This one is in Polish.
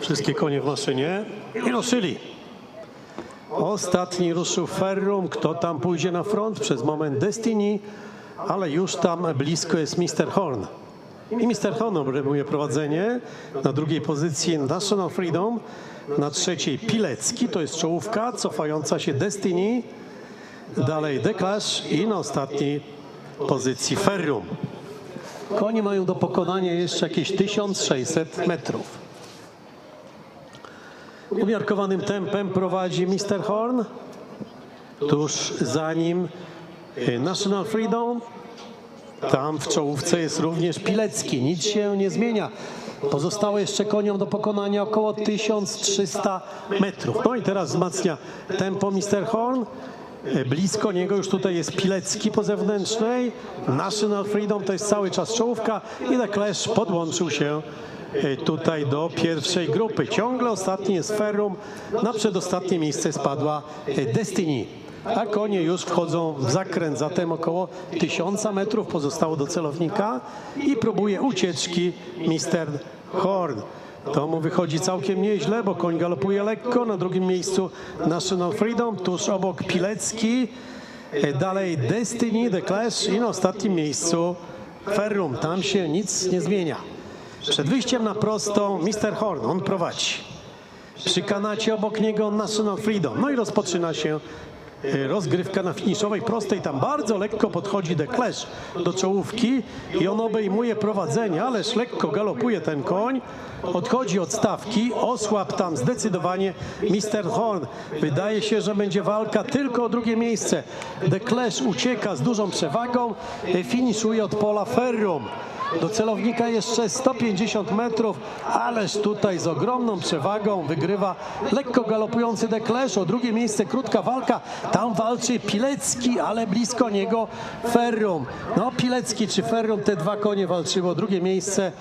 Wszystkie konie w maszynie i ruszyli. Ostatni ruszył Ferrum. Kto tam pójdzie na front? Przez moment Destiny, ale już tam blisko jest Mr. Horn. I Mr. Horn obejmuje prowadzenie. Na drugiej pozycji National Freedom. Na trzeciej Pilecki, to jest czołówka, cofająca się Destiny. Dalej The Clash i na ostatniej pozycji Ferrum. Konie mają do pokonania jeszcze jakieś 1600 metrów. Umiarkowanym tempem prowadzi Mr. Horn. Tuż za nim y, National Freedom. Tam w czołówce jest również Pilecki. Nic się nie zmienia. Pozostało jeszcze koniom do pokonania około 1300 metrów. No i teraz wzmacnia tempo Mr. Horn. Blisko niego już tutaj jest Pilecki po zewnętrznej. National Freedom to jest cały czas czołówka i The Clash podłączył się y, tutaj do pierwszej grupy. Ciągle ostatni jest Ferrum. Na przedostatnie miejsce spadła y, Destiny. A konie już wchodzą w zakręt, zatem około 1000 metrów pozostało do celownika i próbuje ucieczki Mr. Horn. To mu wychodzi całkiem nieźle, bo koń galopuje lekko. Na drugim miejscu National Freedom, tuż obok Pilecki. E, Dalej Destiny, The Clash i na ostatnim miejscu Ferrum. Tam się nic nie zmienia. Przed wyjściem na prostą Mr. Horn, on prowadzi. Przy kanacie obok niego National Freedom. No i rozpoczyna się rozgrywka na finiszowej prostej. Tam bardzo lekko podchodzi The Clash do czołówki i on obejmuje prowadzenie, ależ lekko galopuje ten koń. Odchodzi od stawki, osłab tam zdecydowanie Mr. Horn. Wydaje się, że będzie walka tylko o drugie miejsce. The Clash ucieka z dużą przewagą, e, finiszuje od pola Ferrum. Do celownika jeszcze 150 metrów, ależ tutaj z ogromną przewagą wygrywa lekko galopujący Clash. O drugie miejsce krótka walka. Tam walczy Pilecki, ale blisko niego Ferrum. No Pilecki czy Ferrum, te dwa konie walczyły o drugie miejsce.